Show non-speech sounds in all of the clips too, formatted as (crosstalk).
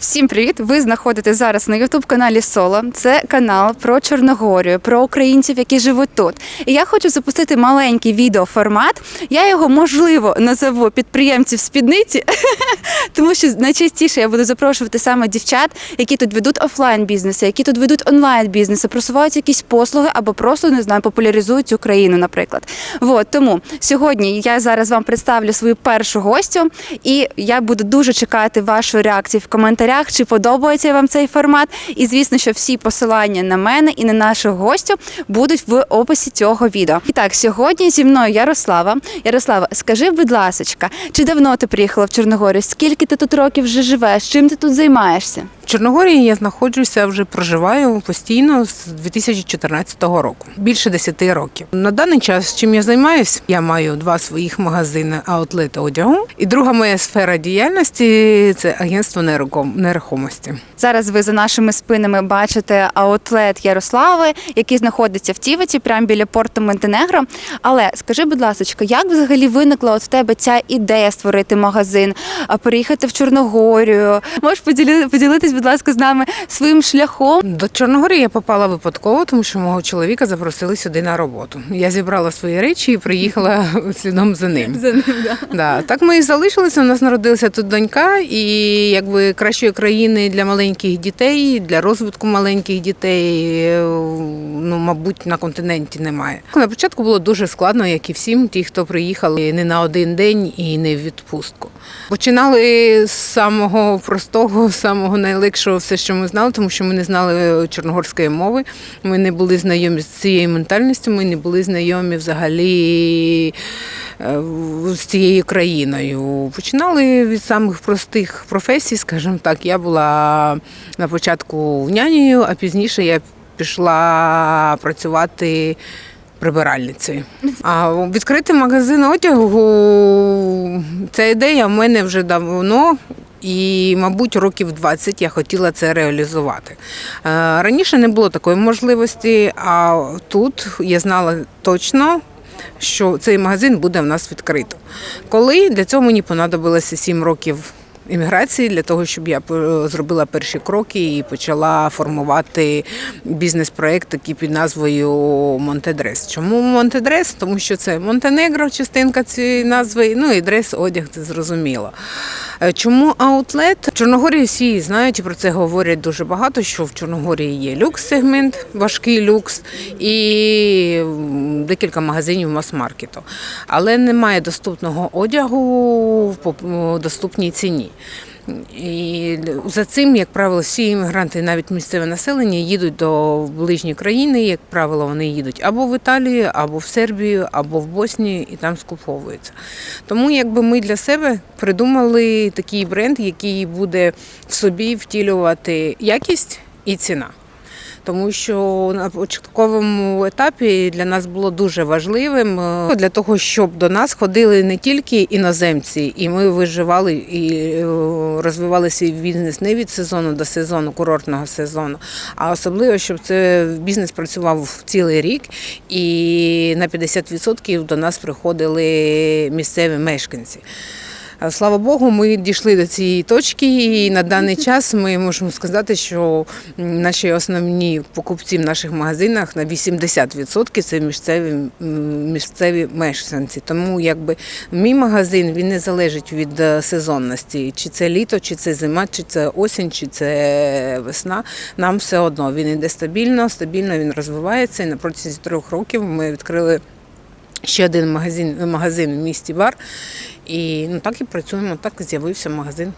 Всім привіт! Ви знаходитесь зараз на youtube каналі Соло. Це канал про Чорногорію, про українців, які живуть тут. І я хочу запустити маленький відеоформат. Я його можливо назову підприємців спідниці, (laughs) тому що найчастіше я буду запрошувати саме дівчат, які тут ведуть офлайн бізнеси, які тут ведуть онлайн бізнеси, просувають якісь послуги або просто не знаю, популяризують Україну, наприклад. Вот тому сьогодні я зараз вам представлю свою першу гостю, і я буду дуже чекати вашої реакції в коментарях, чи подобається вам цей формат. І звісно, що всі посилання на мене і на нашого гостю будуть в описі цього відео. І так, сьогодні зі мною Ярослава. Ярослава, скажи, будь ласка, чи давно ти приїхала в Чорногорію? Скільки ти тут років вже живеш? Чим ти тут займаєшся? Чорногорії я знаходжуся вже проживаю постійно з 2014 року, більше 10 років. На даний час, чим я займаюся, я маю два своїх магазини аутлет одягу. І друга моя сфера діяльності це агентство нерухом- нерухомості. Зараз ви за нашими спинами бачите аутлет Ярослави, який знаходиться в Тіветі, прямо біля порту Монтенегро. Але скажи, будь ласка, як взагалі виникла от в тебе ця ідея створити магазин, а переїхати в Чорногорію? Можеш поділи, поділитись, будь ласка, з нами своїм шляхом? До Чорногорії я попала випадково, тому що мого чоловіка запросили сюди на роботу. Я зібрала свої речі і приїхала (laughs) слідом за ним. За ним, да. Да, так ми і залишилися. У нас народилася тут донька, і якби кращої країни для маленьких дітей, для розвитку маленьких дітей, е, ну мабуть, на континенті немає. На початку було дуже складно, як і всім, ті, хто приїхали не на один день і не в відпустку. Починали з самого простого, самого найлегшого, все, що ми знали, тому що ми не знали чорногорської мови. Ми не були знайомі з цією ментальністю, ми не були знайомі взагалі е, з цією країною. Починали від самих простих професій, скажімо так. Я була на початку нянею, а пізніше я пішла працювати прибиральницею. А відкрити магазин одягу ця ідея в мене вже давно. І, мабуть, років 20 я хотіла це реалізувати. Е, Раніше не було такої можливості, а тут я знала точно, що цей магазин буде в нас відкрито. Коли для цього мені понадобилося 7 років імміграції для того, щоб я е, зробила перші кроки і почала формувати бізнес-проект такий під назвою Монтедрес. Чому Монтедрес? Тому що це Монтенегро, частинка цієї назви, ну і дрес одяг, це зрозуміло. Е, Чому аутлет? В Чорногорії всі знають про це говорять дуже багато, що в Чорногорії є люкс-сегмент, важкий люкс і декілька магазинів мас-маркету. Але немає доступного одягу в доступній ціні. І за цим, як правило, всі іммігранти, навіть місцеве населення, їдуть до ближньої країни. Як правило, вони їдуть або в Італію, або в Сербію, або в Боснію і там скуповуються. Тому якби ми для себе придумали такий бренд, який буде в собі втілювати якість і ціна. Тому що на початковому етапі для нас було дуже важливим е, для того, щоб до нас ходили не тільки іноземці, і ми виживали і е, розвивали свій бізнес не від сезону до сезону, курортного сезону, а особливо, щоб це бізнес працював цілий рік, і на 50% до нас приходили місцеві мешканці. А, Слава Богу, ми дійшли до цієї точки, і на даний (laughs) час ми можемо сказати, що наші основні покупці в наших магазинах на 80% це місцеві, місцеві мешканці. Тому якби мій магазин він не залежить від е, сезонності, чи це літо, чи це зима, чи це осінь, чи це весна. Нам все одно він іде стабільно, стабільно він розвивається. І на протязі трьох років ми відкрили. Ще один магазин, магазин в місті бар. І ну так і працюємо. Так з'явився магазин.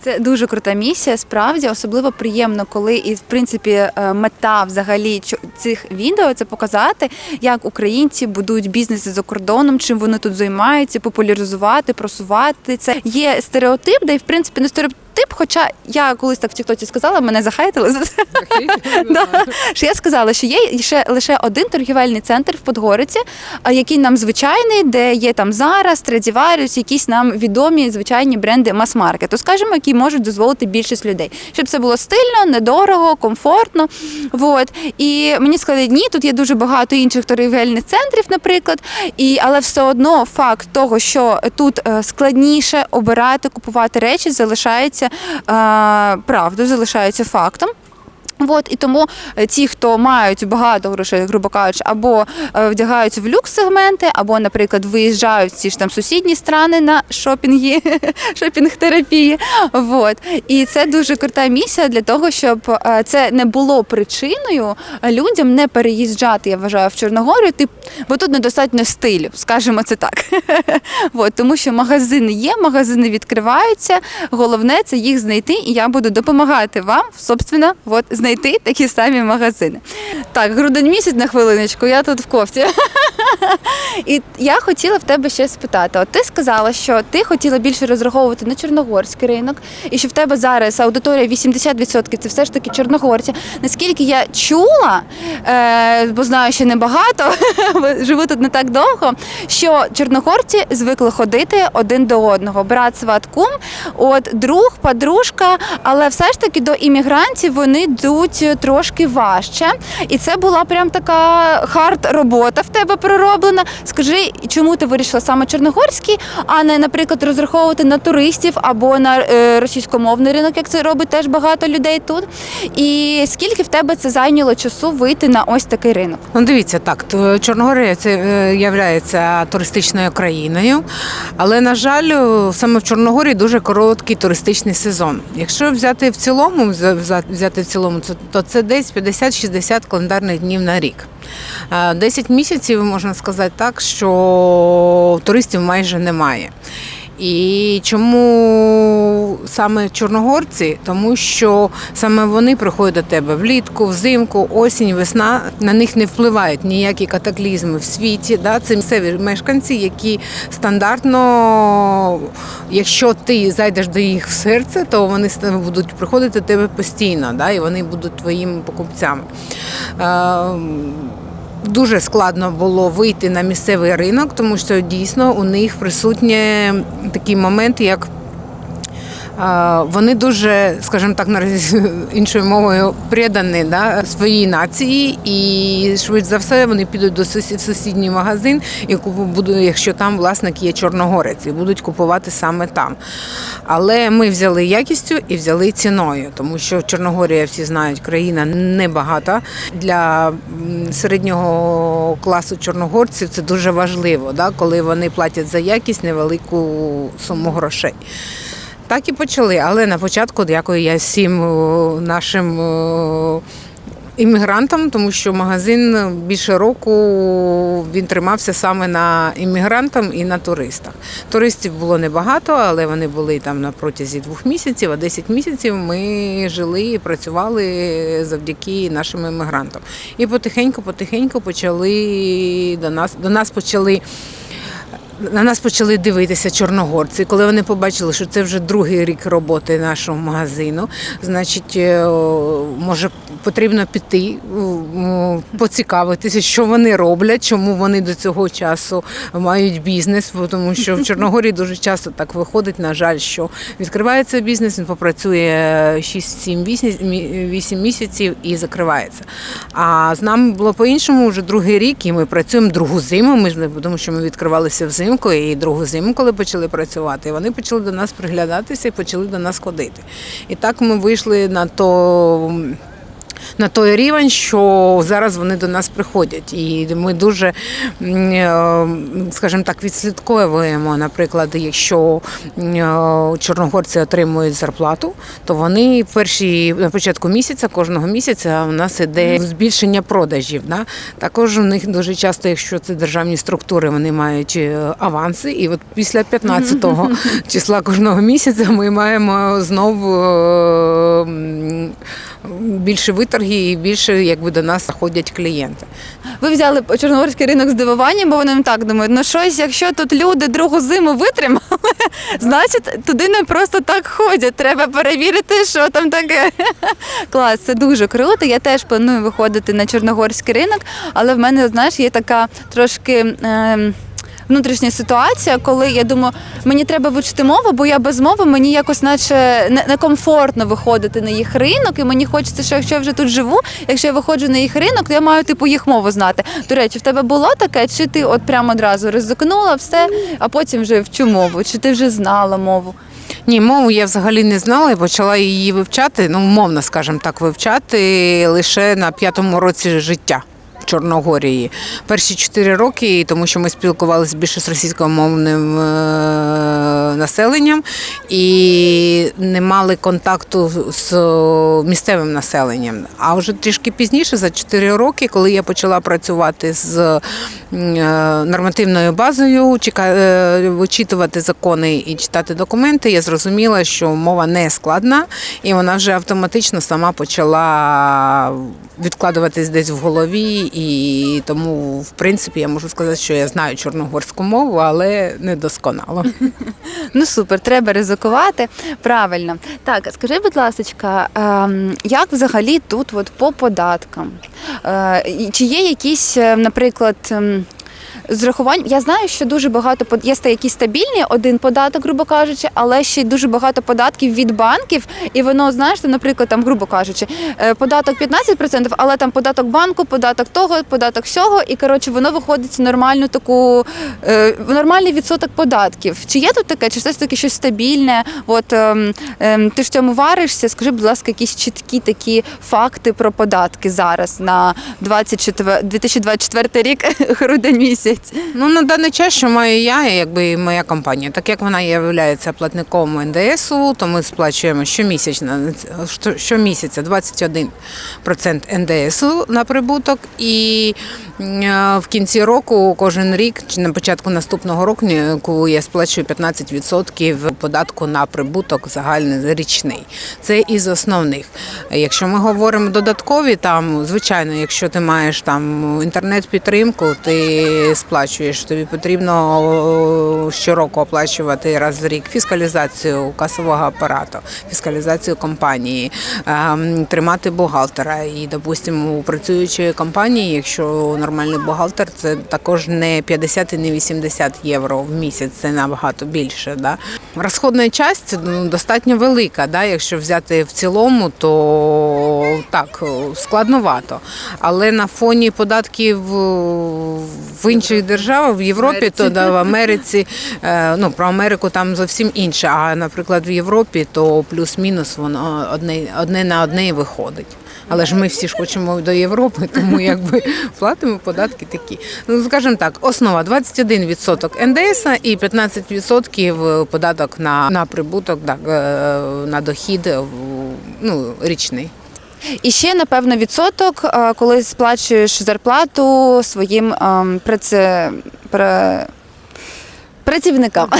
Це дуже крута місія. Справді особливо приємно, коли і в принципі е, мета взагалі цих відео це показати, як українці будують бізнеси за кордоном, чим вони тут займаються, популяризувати, просувати це. Є стереотип, де в принципі не стереотип. Хоча я колись так в Тіктоці сказала, мене захейтили за це. (laughs) Що я сказала, що є ще лише один торгівельний центр в Подгориці, який нам звичайний, де є там зараз, Страдіваріус, якісь нам відомі звичайні бренди мас-маркету, скажімо, які можуть дозволити більшість людей, щоб це було стильно, недорого, комфортно. Вот. І мені Основні складні тут є дуже багато інших торгівельних центрів, наприклад. І але все одно факт того, що тут е, складніше обирати, купувати речі, залишається е, правдою, залишається фактом. От і тому е, ті, хто мають багато грошей, грубо кажучи, або е, вдягаються в люкс сегменти, або, наприклад, виїжджають в ці ж там сусідні страни на шопінги, (laughs) шопінг-терапії. От. І це дуже крута місія для того, щоб е, це не було причиною людям не переїжджати, я вважаю, в Чорногорію, тип, бо тут недостатньо стилю, скажімо це так. (laughs) От, тому що магазини є, магазини відкриваються. Головне це їх знайти, і я буду допомагати вам, собственно, от, знайти такі самі магазини. Так, грудень місяць на хвилиночку, я тут в кофті. (laughs) І я хотіла в тебе ще спитати: от ти сказала, що ти хотіла більше розраховувати на чорногорський ринок, і що в тебе зараз аудиторія 80% це все ж таки чорногорці. Наскільки я чула, е, бо знаю, що небагато, (laughs) живу тут не так довго, що чорногорці звикли ходити один до одного. Брат, сват, кум, от друг, подружка, але все ж таки до іммігрантів вони йдуть трошки важче. І це була прям така хард робота в тебе пророблена. Скажи, чому ти вирішила саме чорногорський, а не, наприклад, розраховувати на туристів або на е, російськомовний ринок, як це робить теж багато людей тут. І скільки в тебе це зайняло часу вийти на ось такий ринок? Ну, дивіться, так, Чорногорія це е, являється туристичною країною, але, на жаль, е, саме в Чорногорії дуже короткий туристичний сезон. Якщо взяти в цілому, взя- взя- взяти в цілому, то це десь 50-60 календарних днів на рік. Е, 10 місяців можна сказати так, що туристів майже немає. І чому саме чорногорці? Тому що саме вони приходять до тебе влітку, взимку, осінь, весна. На них не впливають ніякі катаклізми в світі. Да? Це місцеві мешканці, які стандартно, якщо ти зайдеш до їх в серце, то вони будуть приходити до тебе постійно, да? і вони будуть твоїми покупцями. Дуже складно було вийти на місцевий ринок, тому що дійсно у них присутні такі моменти, як вони дуже, скажімо так, (laughs) іншою мовою придані да, своїй нації, і швидше за все вони підуть до сусід, сусідній магазин, і буду, якщо там власник є чорногорець, і будуть купувати саме там. Але ми взяли якістю і взяли ціною, тому що Чорногорія, всі знають, країна небагата. Для середнього класу чорногорців це дуже важливо, да, коли вони платять за якість невелику суму грошей. Так і почали, але на початку дякую я всім нашим іммігрантам, тому що магазин більше року він тримався саме на іммігрантам і на туристах. Туристів було небагато, але вони були там на протязі двох місяців, а 10 місяців ми жили і працювали завдяки нашим іммігрантам. І потихеньку, потихеньку почали до нас до нас почали. На нас почали дивитися чорногорці. Коли вони побачили, що це вже другий рік роботи нашого магазину, значить, е, може потрібно піти, поцікавитися, що вони роблять, чому вони до цього часу мають бізнес. Тому що в Чорногорії дуже часто так виходить, на жаль, що відкривається бізнес, він попрацює 6-7-8 місяців і закривається. А з нами було по-іншому вже другий рік, і ми працюємо другу зиму. Ми тому що ми відкривалися взимку і другу зиму, коли почали працювати. Вони почали до нас приглядатися і почали до нас ходити. І так ми вийшли на то. На той рівень, що зараз вони до нас приходять, і ми дуже, е, скажімо так, відслідковуємо. Наприклад, якщо е, чорногорці отримують зарплату, то вони перші на початку місяця, кожного місяця у нас іде збільшення продажів. Да? Також у них дуже часто, якщо це державні структури, вони мають е, аванси. І от після 15 числа кожного місяця ми маємо знову більше виторги і більше якби до нас заходять клієнти. Ви взяли чорногорський ринок здивування, бо вони так думають, ну щось, якщо тут люди другу зиму витримали, (laughs) значить туди не просто так ходять. Треба перевірити, що там таке. (laughs) Клас, це дуже круто. Я теж планую виходити на чорногорський ринок, але в мене, знаєш, є така трошки. ем, внутрішня ситуація, коли я думаю, мені треба вивчити мову, бо я без мови мені якось наче некомфортно виходити на їх ринок, і мені хочеться, що якщо я вже тут живу, якщо я виходжу на їх ринок, то я маю типу їх мову знати. До речі, в тебе було таке, чи ти от прямо одразу ризикнула все, а потім вже вчу мову, чи ти вже знала мову? Ні, мову я взагалі не знала і почала її вивчати, ну, умовно, скажімо так, вивчати лише на п'ятому році життя. Чорногорії. Перші чотири роки, тому що ми спілкувалися більше з російськомовним е, населенням і не мали контакту з місцевим населенням. А вже трішки пізніше, за чотири роки, коли я почала працювати з е, нормативною базою, е, вичитувати закони і читати документи, я зрозуміла, що мова не складна, і вона вже автоматично сама почала відкладуватись десь в голові. І тому, в принципі, я можу сказати, що я знаю чорногорську мову, але не досконало. (laughs) Ну супер, треба ризикувати. Правильно. Так, скажи, будь ласка, ем, як взагалі тут от по податкам? Е, Чи є якісь, е, наприклад, ем, Зрахувань, я знаю, що дуже багато є якісь стабільні один податок, грубо кажучи, але ще й дуже багато податків від банків, і воно знаєш, наприклад, там, грубо кажучи, е, податок 15%, але там податок банку, податок того, податок всього, і коротше воно виходить нормальну таку е, нормальний відсоток податків. Чи є тут таке, чи все ж таки щось стабільне? От ем, ем, ти ж цьому варишся? Скажи, будь ласка, якісь чіткі такі факти про податки зараз на 24, 2024 рік, (laughs) грудень місяць. Ну на даний час, що маю я, якби і моя компанія, так як вона є платником НДСу, то ми сплачуємо щомісячно щомісяця 21% НДСу на прибуток, і е, в кінці року кожен рік чи на початку наступного року я сплачую 15% податку на прибуток загальний річний. Це із основних. Якщо ми говоримо додаткові, там звичайно, якщо ти маєш там інтернет-підтримку, ти сплачуєш. Тобі потрібно щороку оплачувати раз в рік фіскалізацію касового апарату, фіскалізацію компанії, ем, тримати бухгалтера. І, допустимо, у працюючої компанії, якщо нормальний бухгалтер, це також не 50 і не 80 євро в місяць, це набагато більше. Да? Розходна часть ну, достатньо велика. Да? Якщо взяти в цілому, то так складновато. Але на фоні податків в інших державах, в Європі, то да, в Америці, е, ну про Америку там зовсім інше. А наприклад, в Європі, то плюс-мінус воно одне, одне на одне виходить. Але ж ми всі ж хочемо до Європи, тому якби платимо податки такі. Ну скажімо так, основа 21% НДС і 15% податок на, на прибуток, так, е, на дохід ну, річний. І ще, напевно, відсоток, е, коли сплачуєш зарплату своїм ем, праце... пра- працівникам.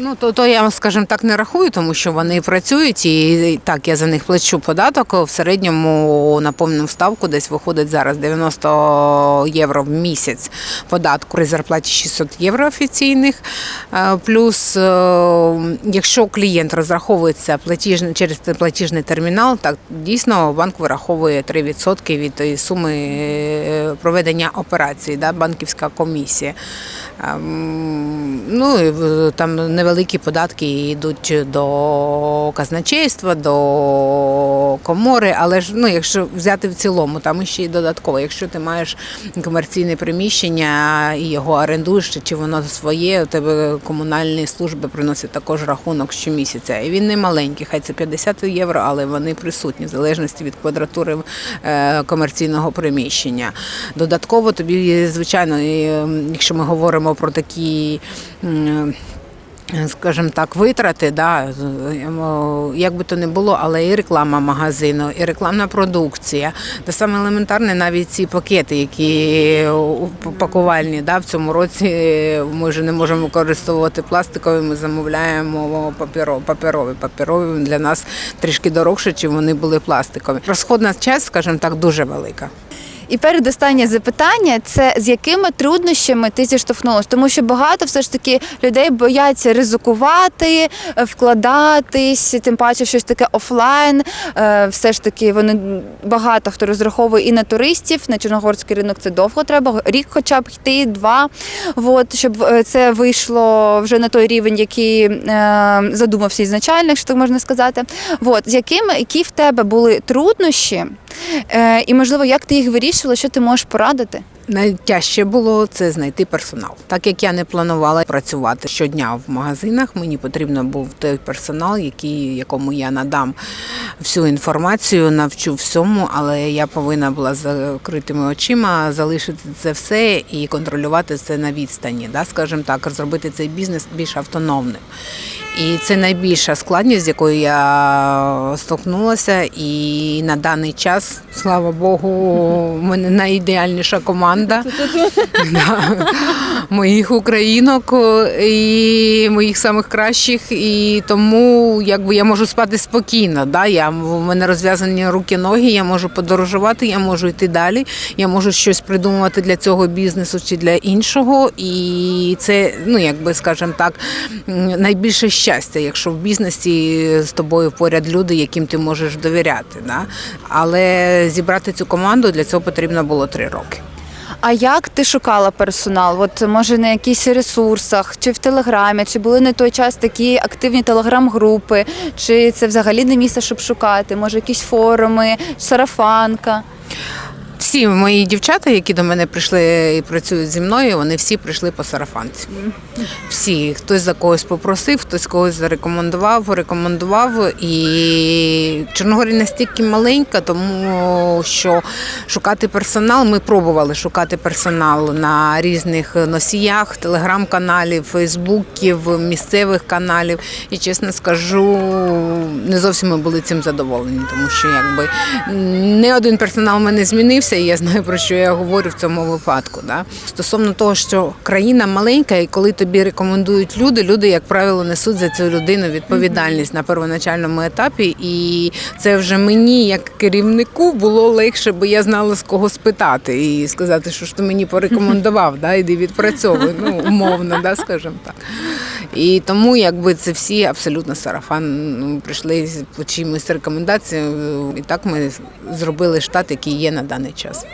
Ну то, то я, скажімо так, не рахую, тому що вони працюють і так я за них плачу податок. В середньому на повну ставку десь виходить зараз 90 євро в місяць податку при зарплаті 600 євро офіційних. Е, Плюс, е, якщо клієнт розраховується платіжний через платіжний термінал, так дійсно банк вираховує 3% від тої суми е, проведення операції, да, банківська комісія. Ну, там невеликі податки йдуть до казначейства, до комори, але ж ну, якщо взяти в цілому, там ще й додатково. Якщо ти маєш комерційне приміщення і його орендуєш, чи воно своє, у тебе комунальні служби приносять також рахунок щомісяця. І він не маленький, хай це 50 євро, але вони присутні в залежності від квадратури е, комерційного приміщення. Додатково тобі, звичайно, якщо ми говоримо про такі. М, Скажімо так, витрати, да, ем, як би то не було, але і реклама магазину, і рекламна продукція. Те саме елементарне, навіть ці пакети, які у- пакувальні. Да, в цьому році ми вже не можемо використовувати пластикові, ми замовляємо паперо- паперові. Паперові для нас трішки дорогше, чим вони були пластикові. Розходна часть, скажімо так, дуже велика. І передостаннє запитання це з якими труднощами ти зіштовхнулася? Тому що багато все ж таки людей бояться ризикувати, е, вкладатись, тим паче щось таке офлайн. Е, Все ж таки вони багато хто розраховує і на туристів, на чорногорський ринок це довго треба, рік хоча б йти, два. От, щоб е, це вийшло вже на той рівень, який задумався ізначально, якщо так можна сказати. От, з якими які в тебе були труднощі, е, і можливо, як ти їх вирішила, що ти можеш порадити? Найтяжче було це знайти персонал. Так як я не планувала працювати щодня в магазинах, мені потрібно був той персонал, який, якому я надам всю інформацію, навчу всьому, але я повинна була з закритими очима залишити це все і контролювати це на відстані, да, скажімо так, зробити цей бізнес більш автономним. І це найбільша складність, з якою я столкнулася. І на даний час, слава Богу, в мене найідеальніша команда (laughs) моїх українок і моїх самих кращих. І тому якби я можу спати спокійно. Да? Я, в мене розв'язані руки, ноги, я можу подорожувати, я можу йти далі, я можу щось придумувати для цього бізнесу чи для іншого. І це, ну якби скажімо так, найбільше щастя, якщо в бізнесі з тобою поряд люди, яким ти можеш довіряти. Да? Але зібрати цю команду для цього потрібно було три роки. А як ти шукала персонал? От може на якихось ресурсах, чи в телеграмі, чи були на той час такі активні телеграм-групи, чи це взагалі не місце, щоб шукати? Може, якісь форуми, сарафанка? Всі мої дівчата, які до мене прийшли і працюють зі мною, вони всі прийшли по сарафанці. Всі, хтось за когось попросив, хтось когось зарекомендував, порекомендував. І Чорногорія настільки маленька, тому що шукати персонал. Ми пробували шукати персонал на різних носіях, телеграм-каналів, фейсбуків, місцевих каналів. І чесно скажу, не зовсім ми були цим задоволені, тому що якби не один персонал в мене змінився, і я знаю про що я говорю в цьому випадку. Да? Стосовно того, що країна маленька, і коли тобі рекомендують люди, люди, як правило, несуть за цю людину відповідальність на первоначальному етапі. І це вже мені, як керівнику, було легше, бо я знала з кого спитати і сказати, що ж ти мені порекомендував, да? іди відпрацьовуй, ну умовно, да, скажімо так. І тому якби це всі абсолютно сарафан ну, прийшли по чимось рекомендаціям. І так ми зробили штат, який є на даний час.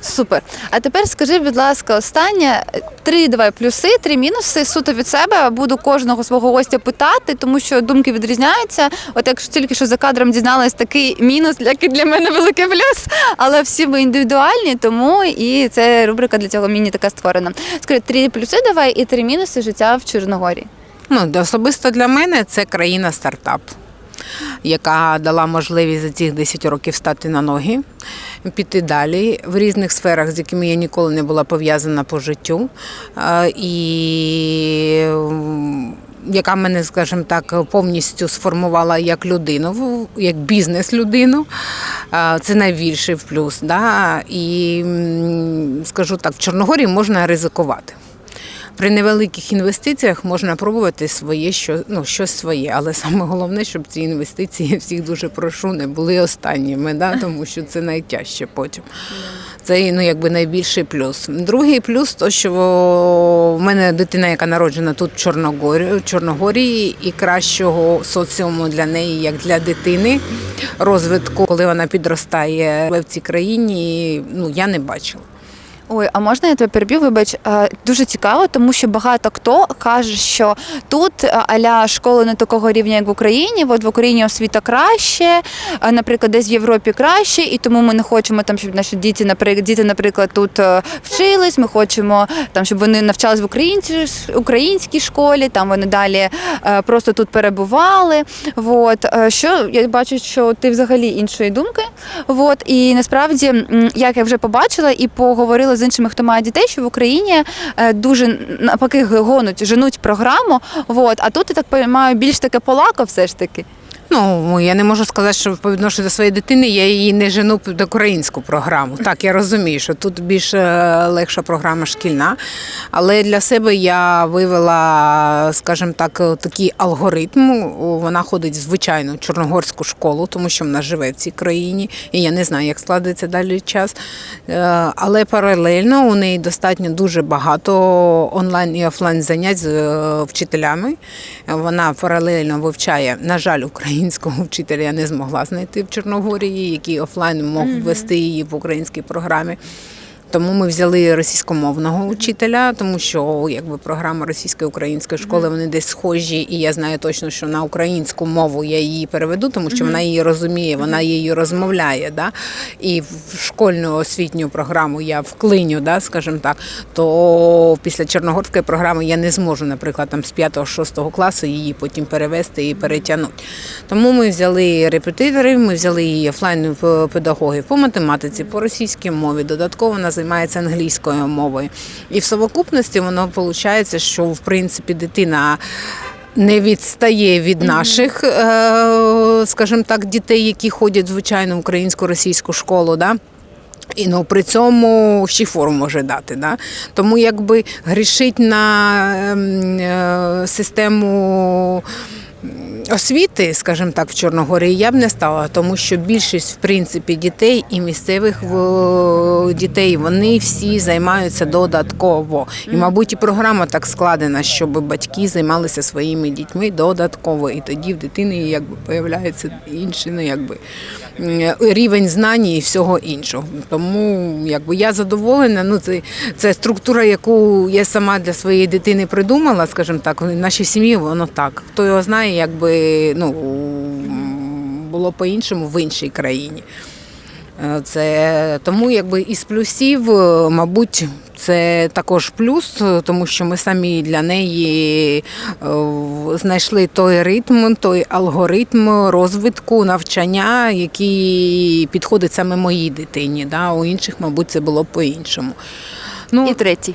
Супер. А тепер скажи, будь ласка, останнє три давай плюси, три мінуси суто від себе. Буду кожного свого гостя питати, тому що думки відрізняються. От якщо тільки що за кадром дізналась такий мінус, який для мене великий плюс, але всі ми індивідуальні, тому і це рубрика для цього міні така створена. Скажи, три плюси давай і три мінуси життя в Чорногорії. Ну, особисто для мене це країна стартап, яка дала можливість за цих 10 років стати на ноги, піти далі в різних сферах, з якими я ніколи не була пов'язана по життю. Е, І яка мене, скажімо так, повністю сформувала як людину, як бізнес-людину. Е, Це найбільший плюс. Да? І скажу так, в Чорногорії можна ризикувати. При невеликих інвестиціях можна пробувати своє, що ну щось своє, але саме головне, щоб ці інвестиції (laughs) всіх дуже прошу, не були останніми, да? (laughs) тому що це найтяжче потім. Це ну, якби найбільший плюс. Другий плюс то, що в мене дитина, яка народжена тут в Чорногорії, в Чорногорії, і кращого соціуму для неї, як для дитини, розвитку, коли вона підростає в цій країні, ну я не бачила. Ой, а можна я тебе переб'ю? Вибач, Е, дуже цікаво, тому що багато хто каже, що тут е, аля школи не такого рівня, як в Україні. От в Україні освіта краще, наприклад, десь в Європі краще, і тому ми не хочемо там, щоб наші діти, наприклад, діти, наприклад, тут е, вчились. Ми хочемо там, щоб вони навчались в українській українській школі. Там вони далі е, просто тут перебували. От е, що я бачу, що ти взагалі іншої думки. От і насправді, як я вже побачила і поговорила з іншими, хто має дітей, що в Україні е, дуже навпаки гонуть, женуть програму. От, а тут я так маю більш таке полако, все ж таки. Ну, я не можу сказати, що по відношенню до своєї дитини я її не жену під українську програму. Так, я розумію, що тут більш е, легша програма шкільна. Але для себе я вивела, скажімо так, е, такий алгоритм. Вона ходить в звичайну чорногорську школу, тому що вона живе в цій країні, і я не знаю, як складеться далі час. Е, Але паралельно у неї достатньо дуже багато онлайн і офлайн занять з вчителями. Вона паралельно вивчає, на жаль, українського вчителя я не змогла знайти в Чорногорії, який офлайн мог ввести її в українській програмі. Тому ми взяли російськомовного учителя, тому що якби програма російської української школи вони десь схожі, і я знаю точно, що на українську мову я її переведу, тому що вона її розуміє, вона її розмовляє. Да? І в школьну освітню програму я вклиню, да, скажімо так, то після чорногорської програми я не зможу, наприклад, там з 5-6 класу її потім перевести і перетягнути. Тому ми взяли репетиторів, ми взяли її офлайн педагогів по математиці, по російській мові. Додатково вона займається англійською мовою. І в совокупності воно виходить, що в принципі дитина. Не відстає від наших, е, скажімо так, дітей, які ходять в звичайну українську російську школу. Да? І ну при цьому ще форму може дати. Да? Тому якби грішить на ем, е, систему. Освіти, скажімо так, в Чорногорії я б не стала, тому що більшість в принципі дітей і місцевих дітей вони всі займаються додатково. І, мабуть, і програма так складена, щоб батьки займалися своїми дітьми додатково. І тоді в дитини якби появляється інші, ну якби рівень знань і всього іншого. Тому якби я задоволена. Ну це, це структура, яку я сама для своєї дитини придумала, скажімо так, в нашій сім'ї воно так. Хто його знає, якби ну було по-іншому в іншій країні. Е, Це тому, якби із плюсів, е, мабуть, це також плюс, тому що ми самі для неї е, знайшли той ритм, той алгоритм розвитку, навчання, який підходить саме моїй дитині. Да? У інших, мабуть, це було по-іншому. Ну, І третій.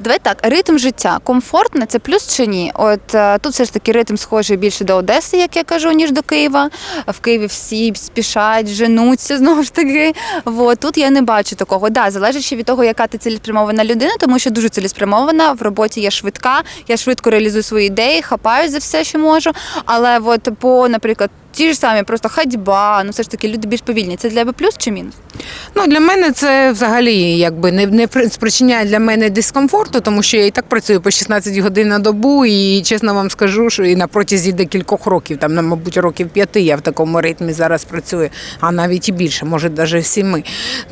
Давай так, ритм життя комфортне, це плюс чи ні? От е, тут все ж таки ритм схожий більше до Одеси, як я кажу, ніж до Києва. В Києві всі спішать, женуться (laughs) знову ж таки. От, тут я не бачу такого. Да, залежить ще від того, яка ти цілеспрямована людина, тому що дуже цілеспрямована. В роботі я швидка, я швидко реалізую свої ідеї, хапаюсь за все, що можу. Але от по, наприклад, ті ж самі просто ходьба, ну все ж таки люди більш повільні. Це для тебе плюс чи мінус? Ну, для мене це взагалі якби не, не при- спричиняє для мене дискомфорту, тому що я і так працюю по 16 годин на добу, і чесно вам скажу, що і на протязі декількох років, там, на, мабуть, років п'яти я в такому ритмі зараз працюю, а навіть і більше, може, навіть сіми.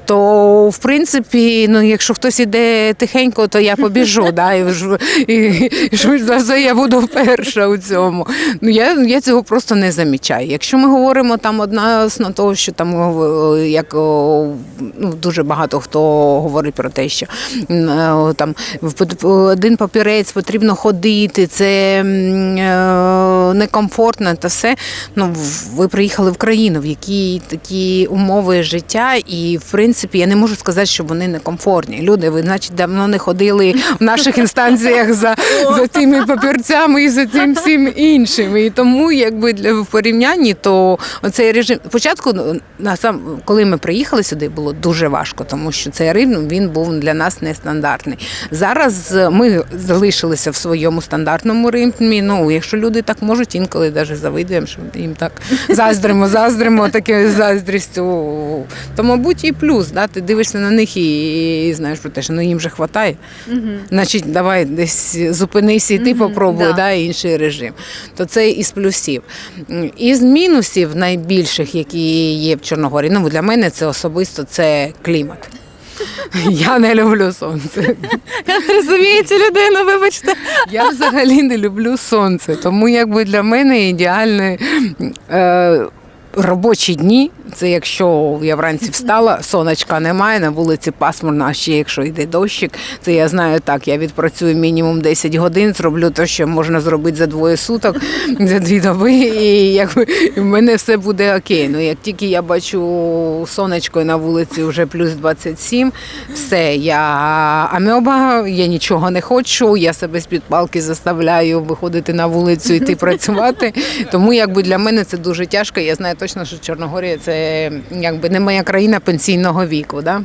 То, в принципі, ну, якщо хтось іде тихенько, то я побіжу, да, і швидше за все я буду перша у цьому. Ну, я, я цього просто не замічаю. Якщо ми говоримо там односно того, що там як ну, дуже багато хто говорить про те, що е, там один папірець потрібно ходити, це е, некомфортно та все. Ну, ви приїхали в країну, в якій такі умови життя, і в принципі я не можу сказати, що вони некомфортні. Люди, ви значить давно не ходили в наших інстанціях за, за тими папірцями і за цим всім іншим. І тому, якби для в порівнянні, то оцей режим спочатку, ну, на сам коли ми приїхали сюди, було дуже важко, тому що цей ритм він був для нас нестандартний. Зараз е, ми залишилися в своєму стандартному ритмі. Ну, якщо люди так можуть, інколи навіть завидуємо, що їм так заздримо, заздримо таке заздрістю. То, мабуть, і плюс. Да? Ти дивишся на них і, і знаєш про те, що ну їм же хватає. Значить, давай десь зупинися і ти попробуй, да. да. інший режим. То це із плюсів. Із мінусів найбільших, які є в Чорногорі, ну для мене це особисто це клімат. (laughs) Я не люблю сонце. (laughs) Розумієте, людину, вибачте. Я взагалі не люблю сонце. Тому якби для мене ідеальне е, робочі дні Це якщо я вранці встала, сонечка немає, на вулиці пасмурно, а ще якщо йде дощик, це я знаю так, я відпрацюю мінімум 10 годин, зроблю те, що можна зробити за двоє суток, за дві доби, і якби в мене все буде окей. Ну як тільки я бачу сонечко на вулиці вже плюс 27, все, я амеба, я нічого не хочу, я себе з-під палки заставляю виходити на вулицю, йти працювати. Тому якби для мене це дуже тяжко. Я знаю точно, що Чорногорія це якби не моя країна пенсійного віку, да?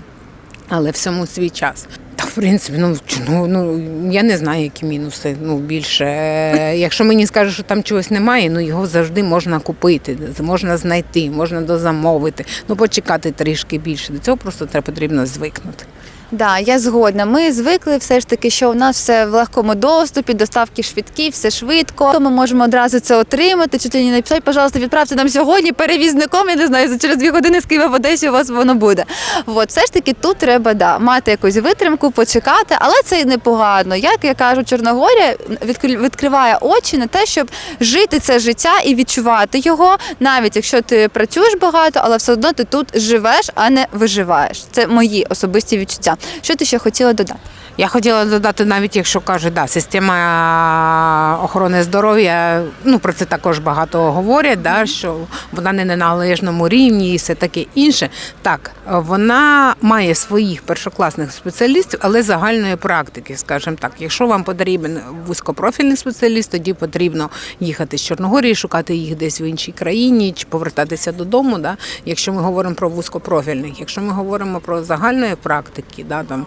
але всьому свій час. Та в принципі, ну, ну, ну я не знаю, які мінуси. Ну більше. (laughs) Якщо мені скажуть, що там чогось немає, ну його завжди можна купити, можна знайти, можна дозамовити. Ну почекати трішки більше. До цього просто треба потрібно звикнути. Да, я згодна. Ми звикли все ж таки, що у нас все в легкому доступі, доставки швидкі, все швидко. То Ми можемо одразу це отримати. Чуть ли не написати, пожалуйста, відправте нам сьогодні перевізником. Я не знаю, за через дві години з Києва в Одесі у вас воно буде. От все ж таки тут треба да, мати якусь витримку, почекати, але це і непогано. Як я кажу, Чорногорія відкр- відкриває очі на те, щоб жити це життя і відчувати його, навіть якщо ти працюєш багато, але все одно ти тут живеш, а не виживаєш. Це мої особисті відчуття. Що ти ще хотіла додати? Я хотіла додати, навіть якщо кажуть, да, система охорони здоров'я, ну про це також багато говорять, да, що вона не на належному рівні і все таке інше. Так, вона має своїх першокласних спеціалістів, але загальної практики, скажімо так. Якщо вам потрібен вузькопрофільний спеціаліст, тоді потрібно їхати з Чорногорії, шукати їх десь в іншій країні чи повертатися додому. Да, якщо ми говоримо про вузькопрофільних, якщо ми говоримо про загальної практики, да, там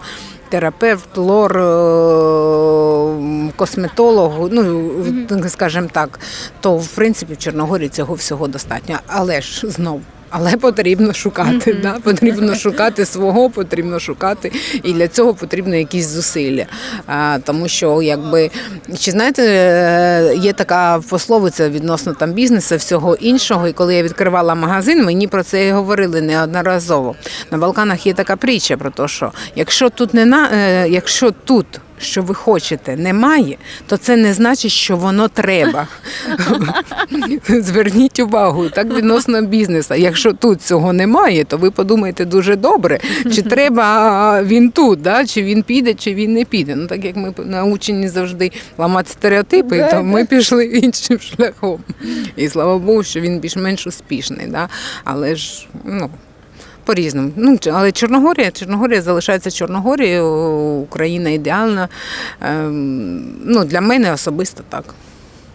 терапевт, лор, косметологу, ну скажімо так, то в принципі в Чорногорії цього всього достатньо. Але ж знов. Але потрібно шукати, да? потрібно шукати свого, потрібно шукати, і для цього потрібно якісь зусилля. А, тому що, якби, чи знаєте, е, є така пословиця відносно там бізнесу, всього іншого. І коли я відкривала магазин, мені про це і говорили неодноразово. На Балканах є така притча про те, що якщо тут не на е, якщо тут. Що ви хочете, немає, то це не значить, що воно треба. (laughs) Зверніть увагу, так відносно бізнесу. Якщо тут цього немає, то ви подумайте дуже добре, чи треба він тут, да? чи він піде, чи він не піде. Ну так як ми научені завжди ламати стереотипи, то ми пішли (laughs) іншим шляхом. І слава Богу, що він більш-менш успішний. Да? Але ж ну. По-різному. Ну, але Чорногорія, Чорногорія залишається Чорногорією, Україна ідеальна. Ем, ну, для мене особисто так.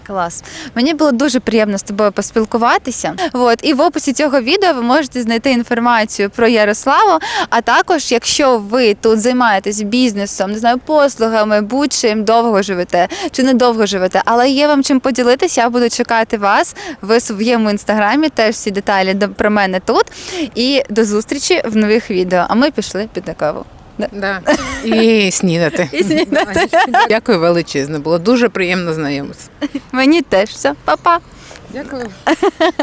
Клас. Мені було дуже приємно з тобою поспілкуватися. От і в описі цього відео ви можете знайти інформацію про Ярославу. А також, якщо ви тут займаєтесь бізнесом, не знаю, послугами, будь-чим довго живете чи недовго живете, але є вам чим поділитися, я буду чекати вас в своєму інстаграмі. Теж всі деталі про мене тут. І до зустрічі в нових відео. А ми пішли під на каву. Да. І снідати. І снідати. Дякую величезне. Було дуже приємно знайомитися. Мені теж все, Па-па. Дякую.